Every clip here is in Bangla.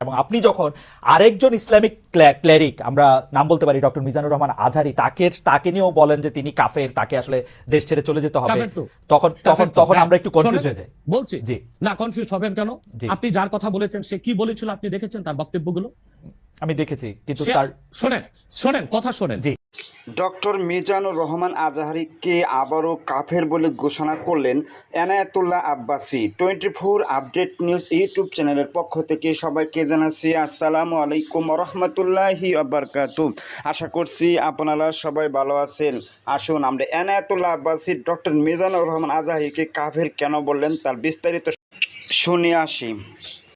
এবং আপনি যখন আরেকজন ইসলামিক ক্লা- ক্লেরিক আমরা নাম বলতে পারি ডক্টর মিজানুর রহমান আজহারি তাকে তাকে নিয়েও বলেন যে তিনি কাফের তাকে আসলে দেশ ছেড়ে চলে যেতে হবে তখন তখন তখন হ্যাঁ। আমরা একটু কনফিউজ হয়ে যাই বলছি জি। না কনফিউজ হবেন কেন। আপনি যার কথা বলেছেন সে কি বলেছিল আপনি দেখেছেন তার বক্তব্যগুলো আমি দেখেছি কিন্তু তার শোনেন শোনেন কথা শোনেন। জি। ডক্টর মিজানুর রহমান আজাহারিকে আবারও কাফের বলে ঘোষণা করলেন Enayetullah Abbasi. Twenty four update news YouTube চ্যানেলের পক্ষ থেকে সবাইকে জানাচ্ছি আসসালামু আলাইকুম রহমতুল্লাহি আবরকাতু। আশা করছি আপনারা সবাই ভালো আছেন। আসুন আমরা এনায়েতুল্লাহ আব্বাসি ডক্টর মিজানুর রহমান আজাহারিকে কাফের কেন বললেন তার বিস্তারিত শুনে আসি।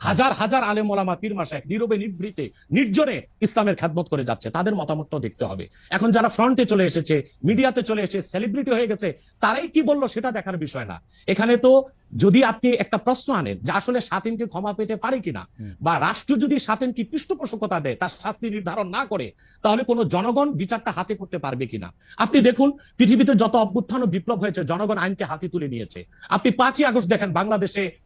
হাজার হাজার আলেম ওলামা পীর মাসায় নীরবে নিভৃতে নির্জনে ইসলামের খেদমত করে যাচ্ছে। তাদের মতামতটাও দেখতে হবে। এখন যারা ফ্রন্টে চলে এসেছে মিডিয়াতে চলে এসে সেলিব্রিটি হয়ে গেছে তারাই কি বলল সেটা দেখার বিষয় না। এখানে তো যদি আপনি একটা প্রশ্ন আনেন যে আসলে স্বাধীনকে ক্ষমা পেতে পারে কিনা বা রাষ্ট্র যদি স্বাধীনকে পৃষ্ঠপোষকতা দেয় তার শাস্তি নির্ধারণ না করে তাহলে কোনো জনগণ বিচারটা হাতে করতে পারবে কিনা? আপনি দেখুন পৃথিবীতে যত অভ্যুত্থান ও বিপ্লব হয়েছে জনগণ আইনকে হাতে তুলে নিয়েছে। আপনি পাঁচই আগস্ট দেখেন বাংলাদেশে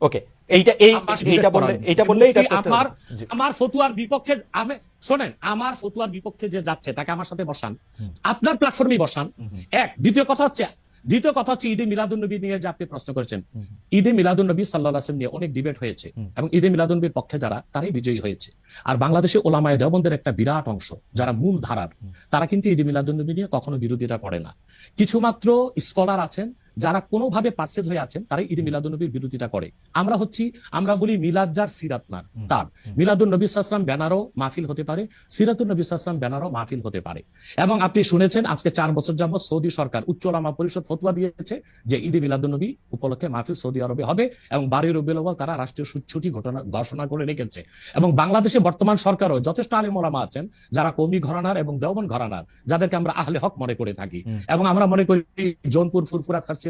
ওকে এইটা এই এইটা বললে এইটা বললে এটা আমার আমার ফতুয়ার বিপক্ষে আমি শোনেন আমার ফতুয়ার বিপক্ষে যে যাচ্ছে তাকে আমার সাথে বসান। আপনার প্ল্যাটফর্মে বসান। এক দ্বিতীয় কথা হচ্ছে দ্বিতীয় কথা হচ্ছে ঈদে মিলাদুন্নবী নিয়ে যে আপনি প্রশ্ন করেছেন। ঈদে মিলাদুন্নবী সাল্লাহ আসলাম নিয়ে অনেক ডিবেট হয়েছে। এবং ঈদে মিলাদুন্নবীর পক্ষে যারা তারাই বিজয়ী হয়েছে। আর বাংলাদেশে ওলামায় দেওবন্দের একটা বিরাট অংশ যারা মূল ধারার তারা কিন্তু ঈদে মিলাদুন্নবী নিয়ে কখনো বিরোধিতা করে না। কিছুমাত্র স্কলার আছেন যারা কোনোভাবে পার্সেজ হয়ে আছেন তারাই ঈদ মিলাদুন্নবীর বিরোধিতা করে। আমরা হচ্ছি আমরা বলি মিলাদ যার সিরাত নার তার। হুম। মিলাদুন নবী সাল্লাম ব্যানারও মাহফিল হতে পারে সিরাতুল নবী সাল্লাম ব্যানারও মাহফিল হতে পারে। এবং আপনি শুনেছেন আজকে চার বছর যাবত সৌদি সরকার উচ্চ ওলামা পরিষদ ফতোয়া দিয়েছে যে ঈদে মিলাদুন নবী উপলক্ষে মাহফিল সৌদি আরবে হবে এবং বারোই রবিউল তারা রাষ্ট্রীয় সু- ছুটি ঘটনা ঘোষণা করে রেখেছে। এবং বাংলাদেশে বর্তমান সরকারও যথেষ্ট আলিম ওলামা আছেন যারা কৌমি ঘরানার এবং দেওবন ঘরানার যাদেরকে আমরা আহলে হক মনে করে থাকি। এবং আমরা মনে করি জোনপুর ফুরফুরা সারসিনা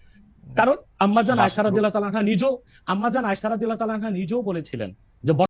কারণ আম্মাজান আয়সারাদ তালাহা নিজেও আম্মাজান আয়সারাদ তালাহা নিজেও বলেছিলেন যে